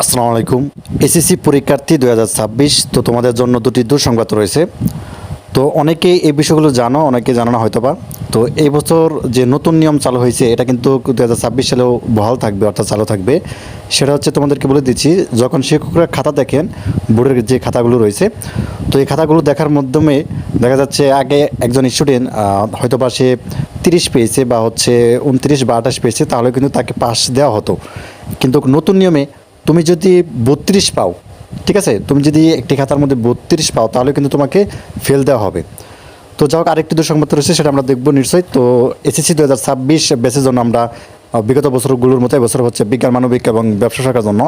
আসসালামু আলাইকুম। এসএসসি পরীক্ষার্থী দু হাজার ছাব্বিশ, তো তোমাদের জন্য দুটি দুঃসংবাদ রয়েছে। তো অনেকে এই বিষয়গুলো জানো, অনেকে জানো না হয়তো বা তো এই বছর যে নতুন নিয়ম চালু হয়েছে, এটা কিন্তু দু হাজার ছাব্বিশ সালেও বহাল থাকবে, অর্থাৎ চালু থাকবে। সেটা হচ্ছে তোমাদেরকে বলে দিচ্ছি, যখন শিক্ষকরা খাতা দেখেন, বোর্ডের যে খাতাগুলো রয়েছে, তো এই খাতাগুলো দেখার মাধ্যমে দেখা যাচ্ছে আগে একজন স্টুডেন্ট হয়তো বা সে তিরিশ পেয়েছে বা হচ্ছে উনত্রিশ বা আঠাশ পেয়েছে, তাহলে কিন্তু তাকে পাস দেওয়া হতো। কিন্তু নতুন নিয়মে তুমি যদি বত্রিশ পাও, ঠিক আছে? তুমি যদি একটি খাতার মধ্যে বত্রিশ পাও, তাহলে কিন্তু তোমাকে ফেল দেওয়া হবে। তো যাই হোক, আরেকটি দুঃসংবাদ রয়েছে, সেটা আমরা দেখব নিশ্চয়ই। তো এসএসসি দু হাজার ছাব্বিশ বেসের জন্য আমরা বিগত বছরগুলোর মতো এবছর হচ্ছে বিজ্ঞান, মানবিক এবং ব্যবসা শাখার জন্য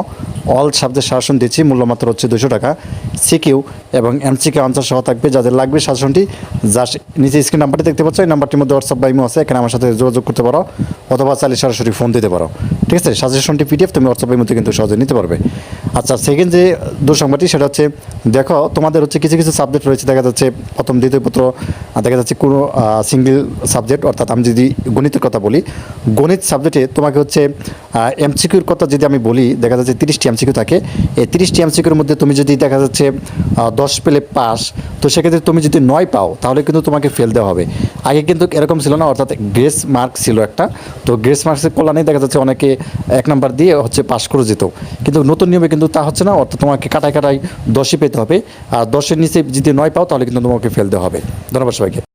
অল সাবজেক্ট শাসন দিচ্ছি। মূল্যমাত্র হচ্ছে দুশো টাকা। সিকিউ এবং এমসিকিউ আনসার সহ থাকবে। যাদের লাগবে শাসনটি যার নিচে স্ক্রিন নাম্বারটি দেখতে পাচ্ছ, এই নাম্বারটির মধ্যে হোয়াটসঅ্যাপ বা ইমো আছে। এখানে আমার সাথে যোগাযোগ করতে পারো অথবা চাইলে সরাসরি ফোন দিতে পারো। ঠিক আছে? সাজেশনটি পিডিএফ তুমি হোয়াটসঅ্যাপের মধ্যে কিন্তু সহজে নিতে পারবে। আচ্ছা সেকেন্ড যে দুঃসংবাদটি, সেটা হচ্ছে দেখো, তোমাদের হচ্ছে কিছু কিছু সাবজেক্ট রয়েছে, দেখা যাচ্ছে প্রথম, দ্বিতীয় পত্র দেখা যাচ্ছে কোনো সিঙ্গেল সাবজেক্ট অর্থাৎ আমি যদি গণিতের কথা বলি, গণিত সাবজেক্টে তোমাকে হচ্ছে এমসিকিউর কথা যদি আমি বলি, দেখা যাচ্ছে তিরিশটি এমসিকিউ থাকে। এই তিরিশটি এমসিকিউর মধ্যে তুমি যদি দেখা যাচ্ছে দশ পেলে পাস, তো সেক্ষেত্রে তুমি যদি নয় পাও, তাহলে কিন্তু তোমাকে ফেল দেওয়া হবে। আগে কিন্তু এরকম ছিল না, অর্থাৎ গ্রেস মার্ক ছিল একটা। তো গ্রেস মার্কসের কল্যাণে দেখা যাচ্ছে অনেকে এক নাম্বার দিয়ে হচ্ছে পাস করে যেত। কিন্তু নতুন নিয়মে কিন্তু তা হচ্ছে না, অর্থাৎ তোমাকে কাটায় কাটায় দশই পেতে হবে। আর দশের নিচে যদি নয় পাও তাহলে কিন্তু তোমাকে ফেলতে হবে। ধন্যবাদ সবাইকে।